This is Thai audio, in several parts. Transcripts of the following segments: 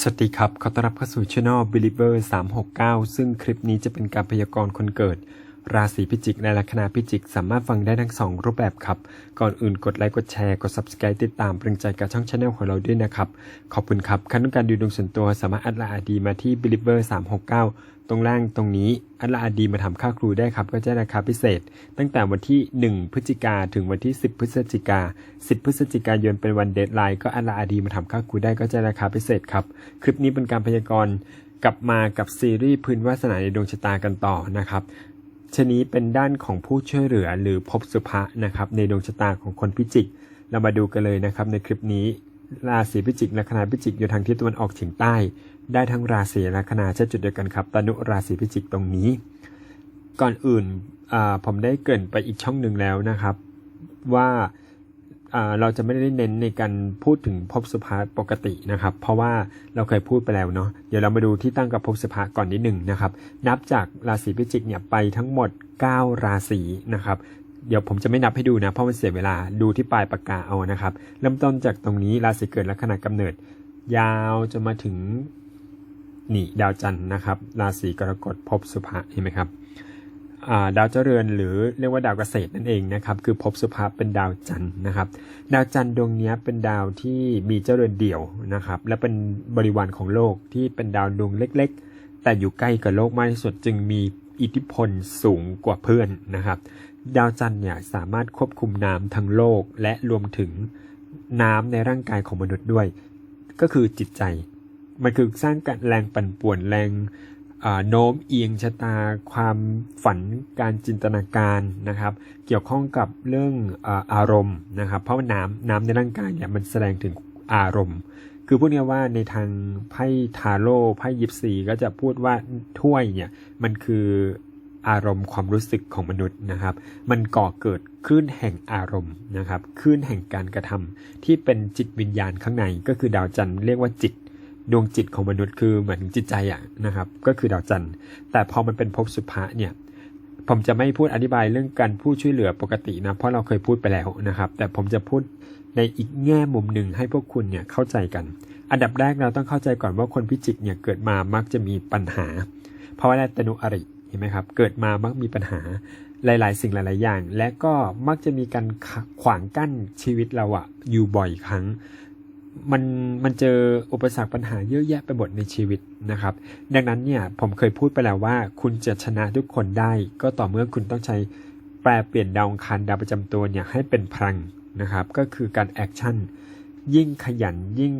สวัสดีครับ ขอต้อนรับเข้าสู่ช่อง Believer 369 ซึ่งคลิปนี้จะเป็นการพยากรณ์คนเกิด ราศีพิจิก ในลัคนาพิจิก สามารถฟังได้ทั้ง 2 รูปแบบครับ ก่อนอื่นกดไลค์กดแชร์กด Subscribe ติดตามเป็นกำลังใจกับช่องช anel ของเราด้วยนะครับ ขอบคุณครับขั้นต้องการดูดวงส่วนตัวสามารถอัดลาอาดีมาที่ Believer 369 ตรงล่างตรงนี้อัดลาอาดีมาทำค่าครูได้ครับ ก็จะราคาพิเศษ ตั้งแต่วันที่ 1 พฤศจิกาถึงวันที่ 10 พฤศจิกา 10 พฤศจิกายนเป็นวันเดทไลน์ก็อัดลาอาดีมาทำค่าครูได้ก็จะราคาพิเศษครับ คลิปนี้เป็นการพยากรณ์กลับมากับซีรีส์พื้นวาสนาในดวงชะตากันต่อนะครับชนี้เป็นด้านของผู้ช่วยเหลือหรือภพสุภะนะครับในดวงชะตาของคนพิจิก เรามาดูกันเลยนะครับในคลิปนี้ราศีพิจิกลัคนาพิจิกอยู่ทางทิศตะวันออกเฉียงใต้ ได้ทั้งราศีแลัคนาเช่นจุดเดียวกันครับตนุราศีพิจิกตรงนี้ ก่อนอื่นผมได้เกินไปอีกช่องหนึ่งแล้วนะครับ ว่าเราจะไม่ได้เน้นในการพูดถึงภพสุภาปกตินะครับ เพราะว่าเราเคยพูดไปแล้วเนาะเดี๋ยวเรามาดูที่ตั้งกับภพสุภาก่อนนิดหนึ่งนะครับ นับจากราศีพิจิกเนี่ยไปทั้งหมด 9 ราศีนะครับ เดี๋ยวผมจะไม่นับให้ดูนะ เพราะมันเสียเวลาดูที่ปลายปากกาเอานะครับ เริ่มต้นจากตรงนี้ราศีเกิดและขนาดกำเนิด ยาวจะมาถึง นี่ดาวจันทร์นะครับ ราศีกรกฎภพสุภาเห็นไหมครับาดาวเจริญหรือเรียกว่าดาวเกษตรนั่นเองนะครับคือภพสุภาพเป็นดาวจันทร์นะครับ ดาวจันทร์ดวงนี้เป็นดาวที่มีเจริญเดี่ยวนะครับ และเป็นบริวารของโลกที่เป็นดาวดวงเล็ก ๆ แต่อยู่ใกล้กับโลกมากที่สุดจึงมีอิทธิพลสูงกว่าเพื่อนนะครับ ดาวจันทร์เนี่ยสามารถควบคุมน้ำทั้งโลกและรวมถึงน้ำในร่างกายของมนุษย์ด้วย ก็คือจิตใจ มันคือสร้างการแรงปั่นป่วนแรงโน้มเอียงชะตาความฝันการจินตนาการนะครับ เกี่ยวข้องกับเรื่องอาอารมณ์นะครับ เพราะว่าน้ำน้ำในร่างกายเนี่ยมันแสดงถึงอารมณ์ คือพูดง่ายว่าในทางไพ่ทาโร่ไพ่ยิปซีก็จะพูดว่าถ้วยเนี่ยมันคืออารมณ์ความรู้สึกของมนุษย์นะครับ มันก่อเกิดคลื่นแห่งอารมณ์นะครับคลื่นแห่งการกระทำที่เป็นจิตวิญญาณข้างในก็คือดาวจันทร์เรียกว่าจิต ดวงจิตของมนุษย์คือเหมือนจิตใจอะนะครับ ก็คือดาวจันทร์ แต่พอมันเป็นภพสุภะเนี่ยผมจะไม่พูดอธิบายเรื่องการผู้ช่วยเหลือปกตินะเพราะเราเคยพูดไปแล้วนะครับ แต่ผมจะพูดในอีกแง่มุมหนึ่งให้พวกคุณเนี่ยเข้าใจกัน อันดับแรกเราต้องเข้าใจก่อนว่าคนพิจิกเนี่ยเกิดมามักจะมีปัญหา เพราะว่าตนุอริเห็นไหมครับ เกิดมามักมีปัญหาหลาย ๆ สิ่งหลาย ๆ อย่าง และก็มักจะมีการขขวางกั้นชีวิตเราอะอยู่บ่อยครั้ง มันมันเจออุปสรรคปัญหาเยอะแยะไปหมดในชีวิตนะครับ ดังนั้นเนี่ยผมเคยพูดไปแล้วว่า คุณจะชนะทุกคนได้ ก็ต่อเมื่อคุณต้องใช้แปลเปลี่ยนดาวอังคารดาวประจำตัวเนี่ยให้เป็นพลังนะครับ ก็คือการแอคชั่นยิ่งขยันยิ่ง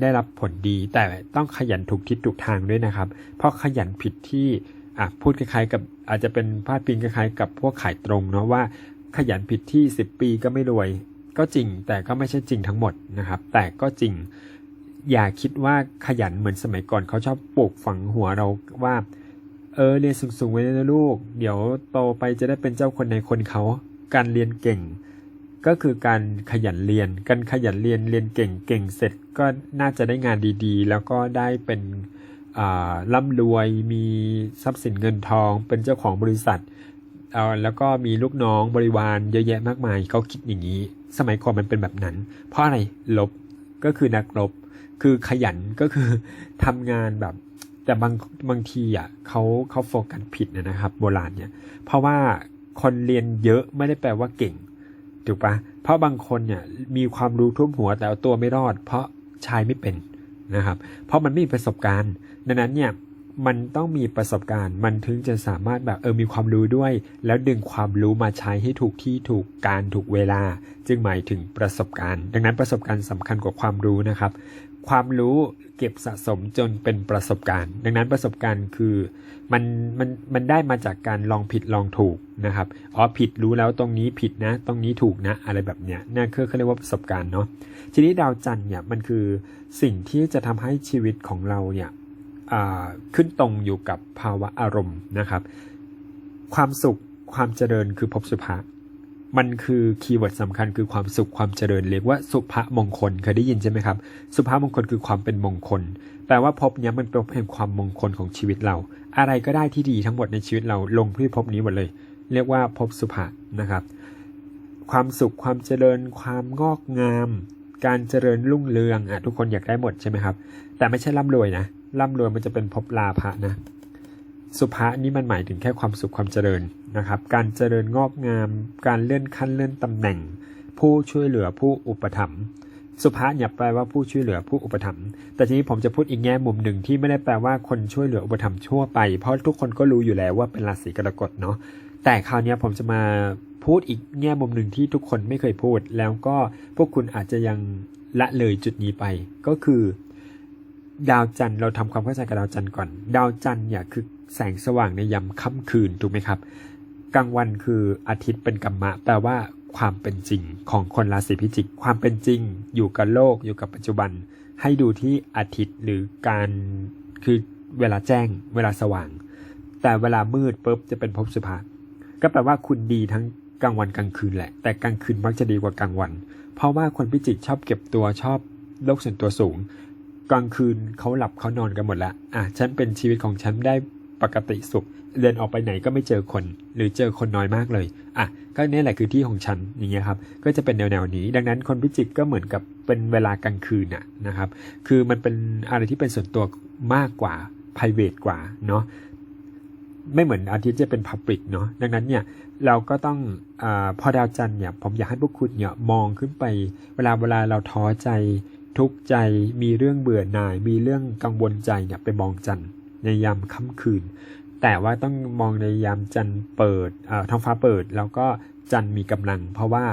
ได้รับผลดี แต่ต้องขยันถูกทิศถูกทางด้วยนะครับ เพราะขยันผิดที่อะพูดคล้ายๆกับอาจจะเป็นพาดพิงคล้ายๆกับพวกขายตรงเนาะว่าขยันผิดที่ 10 ปีก็ไม่รวย ก็จริงแต่ก็ไม่ใช่จริงทั้งหมดนะครับ แต่ก็จริงอย่าคิดว่าขยันเหมือนสมัยก่อนเขาชอบปลูกฝังหัวเราว่า เออเรียนสูงๆไว้นะลูก เดี๋ยวโตไปจะได้เป็นเจ้าคนในคนเขาการเรียนเก่ง ก็คือการขยันเรียน การขยันเรียนเรียนเก่งเก่งเสร็จก็น่าจะได้งานดีๆ แล้วก็ได้เป็นอ่าร่ำรวยมีทรัพย์สินเงินทอง เป็นเจ้าของบริษัทเอาแล้วก็มีลูกน้องบริวารเยอะแยะมากมายเขาคิดอย่างนี้ สมัยก่อนมันเป็นแบบนั้น เพราะอะไรลบก็คือนักรบ คือขยันก็คือทำงานแบบ แต่บางบางทีอะเขาเขาโฟกัสผิดนะครับ โบราณเนี่ย เพราะว่าคนเรียนเยอะไม่ได้แปลว่าเก่งถูกปะเพราะบางคนเนี่ยมีความรู้ท่วมหัวแต่เอาตัวไม่รอด เพราะใช้ไม่เป็นนะครับ เพราะมันไม่มีประสบการณ์ ดังนั้นเนี่ย มันต้องมีประสบการณ์ มันถึงจะสามารถแบบเออมีความรู้ด้วย แล้วดึงความรู้มาใช้ให้ถูกที่ถูกการถูกเวลา จึงหมายถึงประสบการณ์ ดังนั้นประสบการณ์สำคัญกว่าความรู้นะครับ ความรู้เก็บสะสมจนเป็นประสบการณ์ ดังนั้นประสบการณ์คือมันมันมันได้มาจากการลองผิดลองถูกนะครับอ๋อผิดรู้แล้วตรงนี้ผิดนะ ตรงนี้ถูกนะอะไรแบบเนี้ยนั่นคือเขาเรียกว่าประสบการณ์เนาะทีนี้ดาวจันทร์เนี่ยมันคือสิ่งที่จะทำให้ชีวิตของเราเนี่ย ขึ้นตรงอยู่กับภาวะอารมณ์นะครับ ความสุขความเจริญคือภพสุภะมันคือคีย์เวิร์ดสำคัญคือความสุขความเจริญเรียกว่าสุภมงคลเคยได้ยินใช่ไหมครับ สุภมงคลคือความเป็นมงคลแปลว่าภพนี้มันเป็นภพแห่งความมงคลของชีวิตเรา อะไรก็ได้ที่ดีทั้งหมดในชีวิตเราลงที่ภพนี้หมดเลย เรียกว่าภพสุภะนะครับ ความสุขความเจริญ ความงอกงาม การเจริญรุ่งเรืองอะทุกคนอยากได้หมดใช่ไหมครับ แต่ไม่ใช่ร่ำรวยนะ ร่ำรวยมันจะเป็นภพลาภะนะ สุภานี่มันหมายถึงแค่ความสุขความเจริญนะครับ การเจริญงอกงาม การเลื่อนขั้นเลื่อนตำแหน่ง ผู้ช่วยเหลือผู้อุปถัมภ์สุภาเนี่ยแปลว่าผู้ช่วยเหลือผู้อุปถัมภ์ แต่ทีนี้ผมจะพูดอีกแง่มุมหนึ่งที่ไม่ได้แปลว่าคนช่วยเหลืออุปถัมภ์ทั่วไป เพราะทุกคนก็รู้อยู่แล้วว่าเป็นราศีกรกฎเนาะ แต่คราวนี้ผมจะมาพูดอีกแง่มุมหนึ่งที่ทุกคนไม่เคยพูด แล้วก็พวกคุณอาจจะยังละเลยจุดนี้ไป ก็คือ ดาวจันทร์เราทำความเข้าใจกับดาวจันทร์ก่อน ดาวจันทร์เนี่ยคือแสงสว่างในยามค่ำคืนถูกไหมครับ กลางวันคืออาทิตย์เป็นกัมมะ แปลว่าความเป็นจริงของคนราศีพิจิก ความเป็นจริง อยู่กับโลกอยู่กับปัจจุบัน ให้ดูที่อาทิตย์หรือการคือเวลาแจ้ง เวลาสว่าง แต่เวลามืดปุ๊บจะเป็นภพสุภาก็แปลว่าคุณดีทั้งกลางวันกลางคืนแหละ แต่กลางคืนมักจะดีกว่ากลางวัน เพราะว่าคนพิจิกชอบเก็บตัวชอบโลกส่วนตัวสูง กลางคืนเขาหลับเขานอนกันหมดแล้วอะฉันเป็นชีวิตของฉันได้ปกติสุข เดินออกไปไหนก็ไม่เจอคน หรือเจอคนน้อยมากเลยอะก็เนี่ยแหละคือที่ของฉันอย่างเงี้ยครับ ก็จะเป็นแนวแนวๆนี้ ดังนั้นคนพิจิกก็เหมือนกับเป็นเวลากลางคืนน่ะนะครับ คือมันเป็นอะไรที่เป็นส่วนตัวมากกว่า p r i v a t กว่าเนาะไม่เหมือนอาทิตย์จะเป็น Public เนาะดังนั้นเนี่ยเราก็ต้องอาพอดาวจันทร์เนี่ยผมอยากให้พวกคุณเนี่ยมองขึ้นไป เวลาเวลาเราท้อใจ ทุกข์ใจ มีเรื่องเบื่อหน่าย มีเรื่องกังวลใจเนี่ยไปมองจันทร์ในยามค่ำคืน แต่ว่าต้องมองในยามจันทร์เปิดท้องฟ้าเปิด แล้วก็จันทร์มีกำลัง เพราะว่า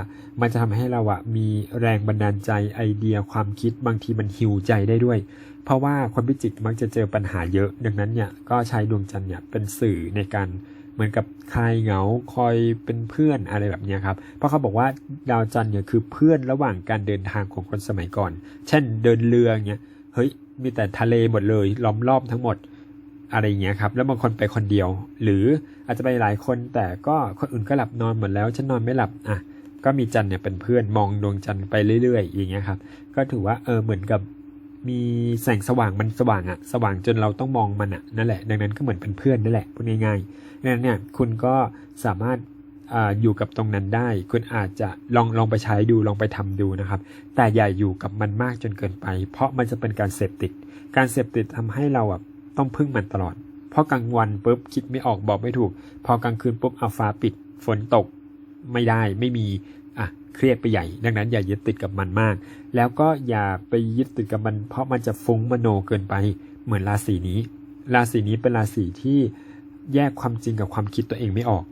มันจะทำให้เราอะมีแรงบันดาลใจไอเดียความคิดบางทีมันหิวใจได้ด้วย เพราะว่าคนพิจิกมักจะเจอปัญหาเยอะ ดังนั้นเนี่ยก็ใช้ดวงจันทร์เนี่ยเป็นสื่อในการ เหมือนกับคลายเหงาคอยเป็นเพื่อนอะไรแบบนี้ครับ เพราะเขาบอกว่าดาวจันทร์เนี่ยคือเพื่อนระหว่างการเดินทางของคนสมัยก่อน เช่นเดินเรือเงี้ยเฮ้ยมีแต่ทะเลหมดเลยล้อมรอบทั้งหมดอะไรอย่างเงี้ยครับ แล้วบางคนไปคนเดียว หรืออาจจะไปหลายคนแต่ก็คนอื่นก็หลับนอนหมดแล้วฉันนอนไม่หลับอะก็มีจันเนี่ยเป็นเพื่อนมองดวงจันทร์ไปเรื่อยๆอย่างเงี้ยครับ ก็ถือว่าเออเหมือนกับ มีแสงสว่างมันสว่างอะสว่างจนเราต้องมองมันอะนั่นแหละ ดังนั้นก็เหมือนเป็นเพื่อนนั่นแหละพูดง่ายๆดังนั้นเนี่ยคุณก็สามารถออยู่กับตรงนั้นได้ คุณอาจจะลองลองไปใช้ดูลองไปทำดูนะครับ แต่อย่าอยู่กับมันมากจนเกินไป เพราะมันจะเป็นการเสพติด การเสพติดทำให้เราอะต้องพึ่งมันตลอด เพราะกลางวันปุ๊บคิดไม่ออกบอกไม่ถูก พอกลางคืนปุ๊บเอาฟ้าปิดฝนตกไม่ได้ไม่มี อะเครียดไปใหญ่ ดังนั้นอย่ายึดติดกับมันมาก แล้วก็อย่าไปยึดติดกับมัน เพราะมันจะฟุ้งมโนเกินไป เหมือนราศีนี้ ราศีนี้เป็นราศีที่แยกความจริงกับความคิดตัวเองไม่ออก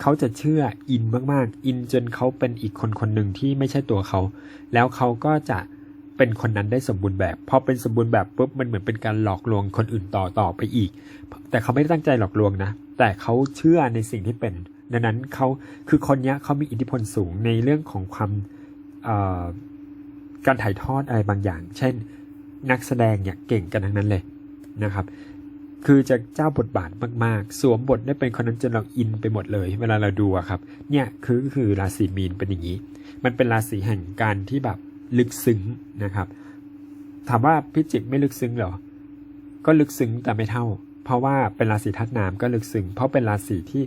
เขาจะเชื่ออินมากๆ อินจนเขาเป็นอีกคนคนหนึ่งที่ไม่ใช่ตัวเขา แล้วเขาก็จะเป็นคนนั้นได้สมบูรณ์แบบ พอเป็นสมบูรณ์แบบปุ๊บมันเหมือนเป็นการหลอกลวงคนอื่นต่อต่อไปอีก แต่เขาไม่ได้ตั้งใจหลอกลวงนะ แต่เขาเชื่อในสิ่งที่เป็น ดังนั้นเขาคือคนนี้เขามีอิทธิพลสูงในเรื่องของความการถ่ายทอดอะไรบางอย่าง เช่น นักแสดงเนี่ยเก่งกันทั้งนั้นเลยนะครับ คือจะเจ้าบทบาทมากๆ สวมบทได้เป็นคนนั้นจนเราอินไปหมดเลย เวลาเราดูอะครับ เนี่ยคือคือราศีมีนเป็นอย่างนี้ มันเป็นราศีแห่งการที่แบบลึกซึ้งนะครับ ถามว่าพิจิกไม่ลึกซึ้งเหรอ ก็ลึกซึ้งแต่ไม่เท่า เพราะว่าเป็นราศีธาตุน้ำก็ลึกซึ้ง เพราะเป็นราศีที่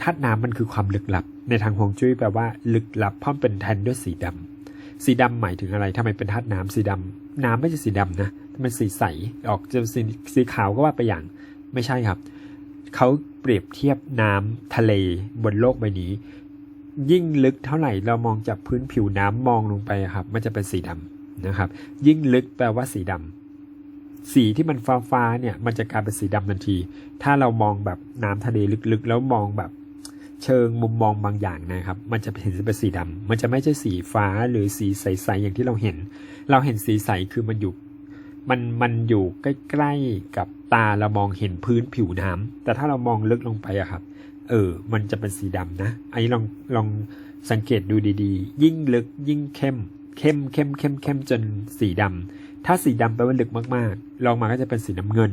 ธาตุน้ำมันคือความลึกลับ ในทางฮวงจุ้ยแปลว่า ลึกลับพราะมันเป็นแทนด้วยสีดำสีดำหมายถึงอะไรทำไมเป็นธาตุน้ำสีดำน้ำไม่ใช่สีดำนะมันสีใสออกจะสีสีขาวก็ว่าไปอย่างไม่ใช่ครับเขาเปรียบเทียบน้ำทะเลบนโลกใบนี้ ยิ่งลึกเท่าไหร่เรามองจากพื้นผิวน้ำมองลงไปครับ มันจะเป็นสีดำนะครับ ยิ่งลึกแปลว่าสีดำสีที่มันฟ้าฟ้าๆเนี่ยมันจะกลายเป็นสีดำทันที ถ้าเรามองแบบน้ำทะเลลึกๆ แล้วมองแบบ เชิงมุมมองบางอย่างนะครับ มันจะเห็นเป็นสีดำมันจะไม่ใช่สีฟ้าหรือสีใสๆอย่างที่เราเห็น เราเห็นสีใสคือมันอยู่มันมันอยู่ใกล้ๆกับตาเรามองเห็นพื้นผิวน้ำแต่ถ้าเรามองลึกลงไปอะครับ เออ มันจะเป็นสีดำนะอันนี้ลองลองสังเกตดูดีๆ ยิ่งลึกยิ่งเข้ม เข้มเข้มเข้มเข้มจนสีดำถ้าสีดำแปลว่าลึกมากๆลองมาก็จะเป็นสีน้ำเงิน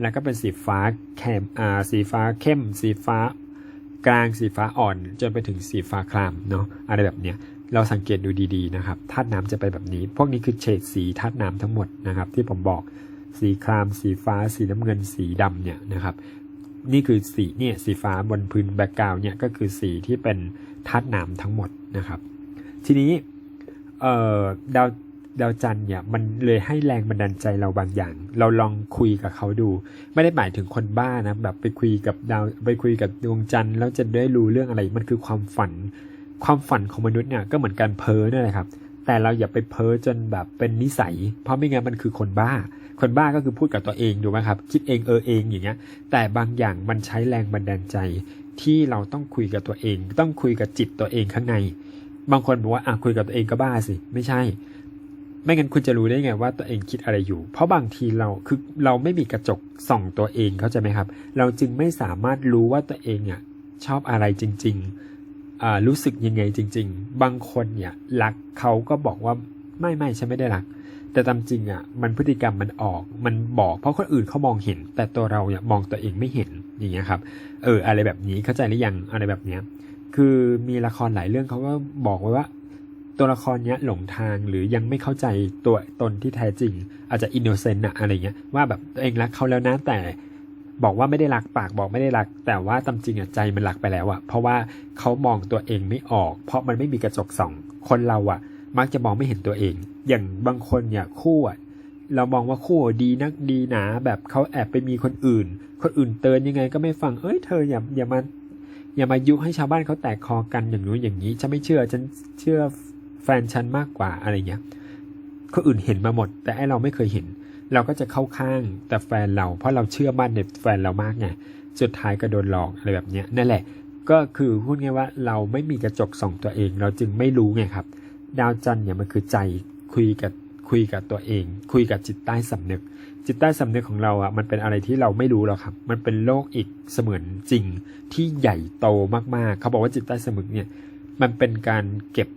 แล้วก็เป็นสีฟ้าแคมอ่าสีฟ้าเข้ม สีฟ้า กลางสีฟ้าอ่อน จนไปถึงสีฟ้าครามเนาะอะไรแบบเนี้ยเราสังเกตดูดีๆนะครับธาตุน้ำจะไปแบบนี้ พวกนี้คือเฉดสีธาตุน้ำทั้งหมดนะครับ ที่ผมบอกสีคราม สีฟ้า สีน้ำเงิน สีดำเนี่ยนะครับ นี่คือสีเนี่ยสีฟ้าบนพื้นแบ็กกราวเนี่ยก็คือสีที่เป็นธาตุน้ำทั้งหมดนะครับ ทีนี้เอ่อดาว ดาวจันเนี่ยมันเลยให้แรงบันดาลใจเราบางอย่าง เราลองคุยกับเขาดู ไม่ได้หมายถึงคนบ้านะแบบไปคุยกับดาวไปคุยกับดวงจันทร์แล้วจะได้รู้เรื่องอะไรมันคือความฝัน ความฝันของมนุษย์เนี่ยก็เหมือนการเพ้อนั่นแหละครับ แต่เราอย่าไปเพ้อจนแบบเป็นนิสัย เพราะไม่งั้นมันคือคนบ้า คนบ้าก็คือพูดกับตัวเองถูไหมครับ คิดเองเออเองอย่างเงี้ย แต่บางอย่างมันใช้แรงบันดาลใจ ที่เราต้องคุยกับตัวเอง ต้องคุยกับจิตตัวเองข้างใน บางคนบอกว่าอะคุยกับตัวเองก็บ้าสิไม่ใช่ ไม่งั้นคุณจะรู้ได้ไงว่าตัวเองคิดอะไรอยู่ เพราะบางทีเราคือเราไม่มีกระจกส่องตัวเองเข้าใจไหมครับ เราจึงไม่สามารถรู้ว่าตัวเองอะชอบอะไรจริงๆอ่ารู้สึกยังไงจริง ๆ บางคนเนี่ยรักเขาก็บอกว่าไม่ไม่ฉันไม่ได้รัก แต่ตามจริงอะมันพฤติกรรมมันออกมันบอกเพราะคนอื่นเขามองเห็น แต่ตัวเราเนี่ยมองตัวเองไม่เห็นอย่างเงี้ยครับเอออะไรแบบนี้เข้าใจหรือยังอะไรแบบเนี้ยคือมีละครหลายเรื่องเขาก็บอกไว้ว่า ตัวละครเนี้ยหลงทางหรือยังไม่เข้าใจตัวตนที่แท้จริง อาจจะอินโนเซนต์อะอะไรเงี้ยว่าแบบตัวเองรักเขาแล้วนะแต่บอกว่าไม่ได้รักปากบอกไม่ได้รัก แต่ว่าตามจริงอะใจมันรักไปแล้วอะเพราะว่าเขามองตัวเองไม่ออก เพราะมันไม่มีกระจกส่อง คนเราอะมักจะมองไม่เห็นตัวเอง อย่างบางคนเนี่ยคู่อะเรามองว่าคู่ดีนักดีหนาแบบเขาแอบไปมีคนอื่น คนอื่นเตือนยังไงก็ไม่ฟังเอ้ยเธออย่าอย่ามาอย่ามายุให้ชาวบ้านเขาแตกคอกันอย่างนู้นอย่างนี้ฉันไม่เชื่อฉันเชื่อ แฟนฉันมากกว่าอะไรเงี้ยคนอื่นเห็นมาหมด แต่ไอเราไม่เคยเห็น เราก็จะเข้าข้างแต่แฟนเราเพราะเราเชื่อมั่นในแฟนเรามากไงสุดท้ายก็โดนหลอกอะไรแบบเนี้ยนั่นแหละ ก็คือพูดง่ายว่าเราไม่มีกระจกส่องตัวเอง เราจึงไม่รู้ไงครับ ดาวจันทร์เนี่ยมันคือใจคุยกับคุยกับตัวเอง คุยกับจิตใต้สำนึก จิตใต้สำนึกของเราอะมันเป็นอะไรที่เราไม่รู้หรอกครับ มันเป็นโลกอีกเสมือนจริงที่ใหญ่โตมากๆ เขาบอกว่าจิตใต้สำนึกเนี่ยมันเป็นการเก็บ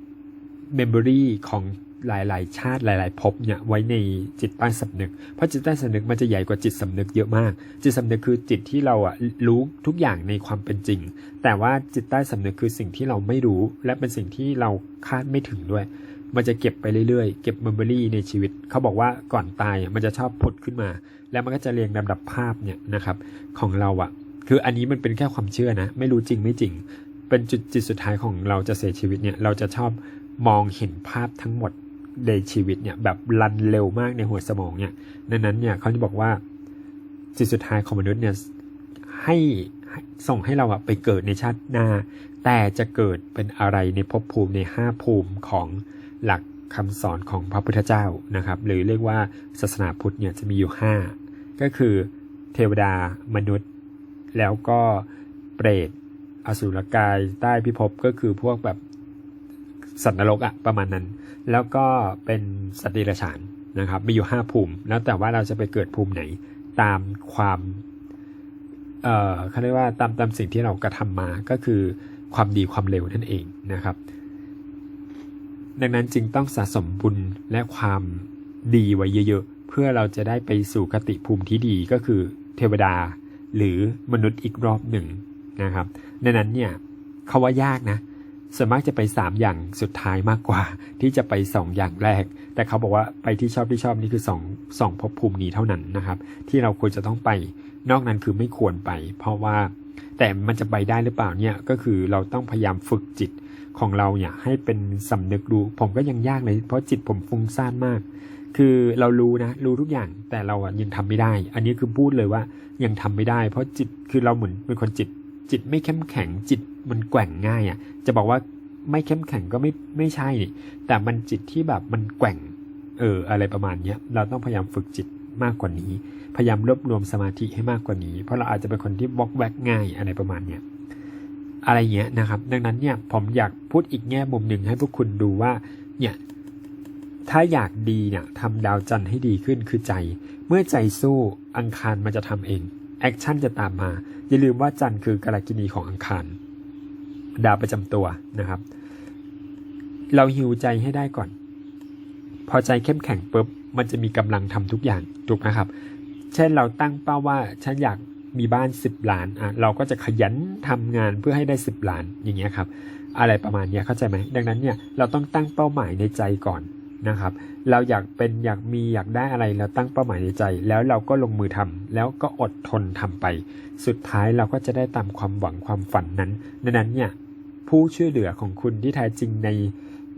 เมมโมรีของหลาย ๆ ชาติหลาย ๆ ภพเนี่ยไว้ในจิตใต้สำนึก เพราะจิตใต้สำนึกมันจะใหญ่กว่าจิตสำนึกเยอะมาก จิตสำนึกคือจิตที่เราอะรู้ทุกอย่างในความเป็นจริง แต่ว่าจิตใต้สำนึกคือสิ่งที่เราไม่รู้ และเป็นสิ่งที่เราคาดไม่ถึงด้วย มันจะเก็บไปเรื่อย ๆ เก็บเมมโมรีในชีวิต เขาบอกว่าก่อนตายมันจะชอบผุดขึ้นมา แล้วมันก็จะเรียงลำดับภาพเนี่ยนะครับของเราอะคืออันนี้มันเป็นแค่ความเชื่อนะ ไม่รู้จริงไม่จริง เป็นจุดจิตสุดท้ายของเราจะเสียชีวิตเนี่ยเราจะชอบ มองเห็นภาพทั้งหมดในชีวิตเนี่ยแบบรันเร็วมากในหัวสมองเนี่ยดังนั้นเนี่ยเขาจะบอกว่าจิตสุดท้ายของมนุษย์เนี่ยให้ให้ส่งให้เราอะไปเกิดในชาติหน้า แต่จะเกิดเป็นอะไรในภพภูมิในห้าภูมิของหลักคำสอนของพระพุทธเจ้านะครับ หรือเรียกว่าศาสนาพุทธเนี่ยจะมีอยู่ห้าก็คือเทวดามนุษย์ แล้วก็เปรตอสุรกายใต้พิภพก็คือพวกแบบ สัตว์นรกอะประมาณนั้น แล้วก็เป็นสัตว์เดรัจฉานนะครับมีอยู่ห้าภูมิ แล้วแต่ว่าเราจะไปเกิดภูมิไหนตามความเอ่อเขาเรียกว่าตามตามสิ่งที่เรากระทำมาก็คือความดีความเร็วนั่นเองนะครับ ดังนั้นจึงต้องสะสมบุญและความดีไว้เยอะๆ เพื่อเราจะได้ไปสู่คติภูมิที่ดีก็คือเทวดาหรือมนุษย์อีกรอบหนึ่งนะครับ ดังนั้นเนี่ยเขาว่ายากนะ ส่วนมากจะไป 3 อย่างสุดท้ายมากกว่า ที่จะไป 2 อย่างแรก แต่เขาบอกว่าไปที่ชอบที่ชอบนี่คือ2 2ภพภูมินี้เท่านั้นนะครับ ที่เราควรจะต้องไป นอกนั้นคือไม่ควรไป เพราะว่าแต่มันจะไปได้หรือเปล่าเนี่ยก็คือเราต้องพยายามฝึกจิตของเราเนี่ยให้เป็นสำนึกรู้ผมก็ยังยากเลย เพราะจิตผมฟุ้งซ่านมาก คือเรารู้นะ รู้ทุกอย่างแต่เราอะยังทำไม่ได้ อันนี้คือพูดเลยว่ายังทำไม่ได้ เพราะจิตคือเราเหมือนเป็นคนจิต จิตไม่เข้มแข็งจิตมันแกว่งง่ายอะ จะบอกว่าไม่เข้มแข็งก็ไม่ไม่ใช่ แต่มันจิตที่แบบมันแกว่ง เออ อะไรประมาณเนี้ย เราต้องพยายามฝึกจิตมากกว่านี้ พยายามรวบรวมสมาธิให้มากกว่านี้ เพราะเราอาจจะเป็นคนที่บล็อกแวกง่ายอะไรประมาณเนี้ยอะไรเงี้ยนะครับ ดังนั้นเนี่ยผมอยากพูดอีกแง่มุมหนึ่งให้พวกคุณดูว่า เนี่ย ถ้าอยากดีเนี่ยทำดาวจันทร์ให้ดีขึ้นคือใจ เมื่อใจสู้อังคารมันจะทำเอง แอคชั่นจะตามมา อย่าลืมว่าจันทร์คือกาลกินีของอังคารดาวประจำตัวนะครับ เราหิวใจให้ได้ก่อน พอใจเข้มแข็งปุ๊บมันจะมีกำลังทำทุกอย่างถูกไหมครับ เช่นเราตั้งเป้าว่าฉันอยากมีบ้าน 10 ล้านอะเราก็จะขยันทำงานเพื่อให้ได้ 10 ล้านอย่างเงี้ยครับ อะไรประมาณเนี้ยเข้าใจไหมดังนั้นเนี่ยเราต้องตั้งเป้าหมายในใจก่อน นะครับ เราอยากเป็นอยากมีอยากได้อะไรเราตั้งเป้าหมายในใจ แล้วเราก็ลงมือทำแล้วก็อดทนทำไป สุดท้ายเราก็จะได้ตามความหวังความฝันนั้นดังนั้นเนี่ยผู้ช่วยเหลือของคุณที่แท้จริงใน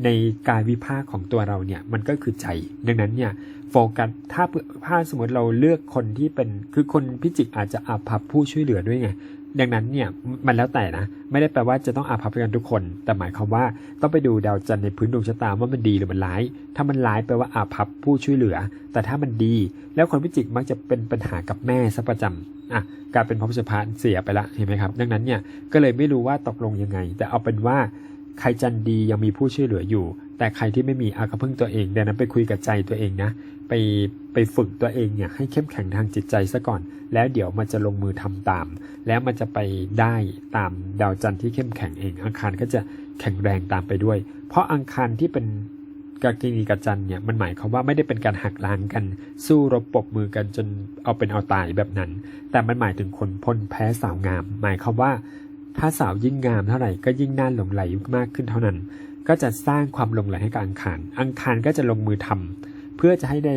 ในกายวิภาคของตัวเราเนี่ยมันก็คือใจ ดังนั้นเนี่ยโฟกัสถ้าผ้าสมมติเราเลือกคนที่เป็นคือคนพิจิกอาจจะอาภัพผู้ช่วยเหลือด้วยไง ดังนั้นเนี่ยมันแล้วแต่นะ ไม่ได้แปลว่าจะต้องอาภัพกันทุกคน แต่หมายความว่าต้องไปดูดาวจันทร์ในพื้นดวงชะตาว่ามันดีหรือมันร้าย ถ้ามันร้ายแปลว่าอาภัพผู้ช่วยเหลือ แต่ถ้ามันดี แล้วคนพิจิกมักจะเป็นปัญหากับแม่ซะประจำอะกลายเป็นพระพุทธพานเสียไปละเห็นไหมครับ ดังนั้นเนี่ยก็เลยไม่รู้ว่าตกลงยังไง แต่เอาเป็นว่า ใครจันดียังมีผู้ช่วยเหลืออยู่ แต่ใครที่ไม่มีอาก็พึ่งตัวเองดังนั้นไปคุยกับใจตัวเองนะ ไปไปฝึกตัวเองเนี่ยให้เข้มแข็งทางจิตใจซะก่อน แล้วเดี๋ยวมันจะลงมือทำตาม แล้วมันจะไปได้ตามดาวจันทร์ที่เข้มแข็งเอง อังคารก็จะแข็งแรงตามไปด้วย เพราะอังคารที่เป็นกากินีกับจันเนี่ยมันหมายความว่าไม่ได้เป็นการหักล้างกัน สู้รบปรบมือกันจนเอาเป็นเอาตายแบบนั้น แต่มันหมายถึงคนพ้นแพ้สาวงาม หมายความว่า ถ้าสาวยิ่งงามเท่าไหร่ก็ยิ่งน่าหลงไหลมากขึ้นเท่านั้น ก็จะสร้างความหลงไหลให้กับอังคาร อังคารก็จะลงมือทำเพื่อจะให้ได้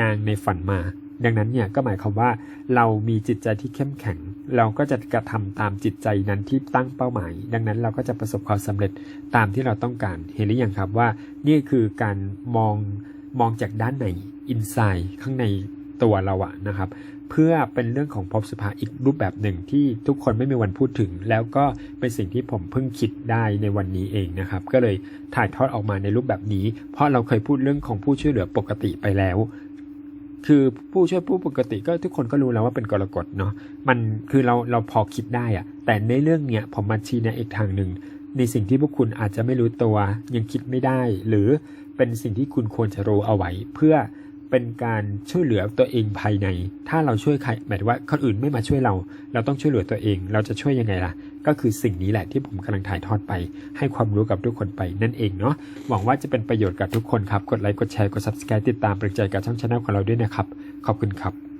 นางในฝันมา ดังนั้นเนี่ยก็หมายความว่าเรามีจิตใจที่เข้มแข็ง เราก็จะกระทำตามจิตใจนั้นที่ตั้งเป้าหมาย ดังนั้นเราก็จะประสบความสำเร็จตามที่เราต้องการ เห็นหรือยังครับว่านี่คือการมองมองจากด้านในอินไซด์ข้างในตัวเราอะนะครับ เพื่อเป็นเรื่องของภพสุภาอีกรูปแบบหนึ่งที่ทุกคนไม่มีวันพูดถึง แล้วก็เป็นสิ่งที่ผมเพิ่งคิดได้ในวันนี้เองนะครับ ก็เลยถ่ายทอดออกมาในรูปแบบนี้ เพราะเราเคยพูดเรื่องของผู้ช่วยเหลือปกติไปแล้ว คือผู้ช่วยผู้ปกติก็ทุกคนก็รู้แล้วว่าเป็นกรกฎเนาะมันคือเราเราพอคิดได้อะแต่ในเรื่องเนี้ยผมมาชี้แนะอีกทางหนึ่งในสิ่งที่พวกคุณอาจจะไม่รู้ตัวยังคิดไม่ได้ หรือเป็นสิ่งที่คุณควรจะรู้เอาไว้เพื่อ เป็นการช่วยเหลือตัวเองภายใน ถ้าเราช่วยใครหมายถึงว่าคนอื่นไม่มาช่วยเรา เราต้องช่วยเหลือตัวเอง เราจะช่วยยังไงล่ะ ก็คือสิ่งนี้แหละที่ผมกำลังถ่ายทอดไป ให้ความรู้กับทุกคนไปนั่นเองเนาะ หวังว่าจะเป็นประโยชน์กับทุกคนครับ กดไลค์ กดแชร์ กด subscribe ติดตามเป็นกใจกับช่องชาแนลของเราด้วยนะครับ ขอบคุณครับ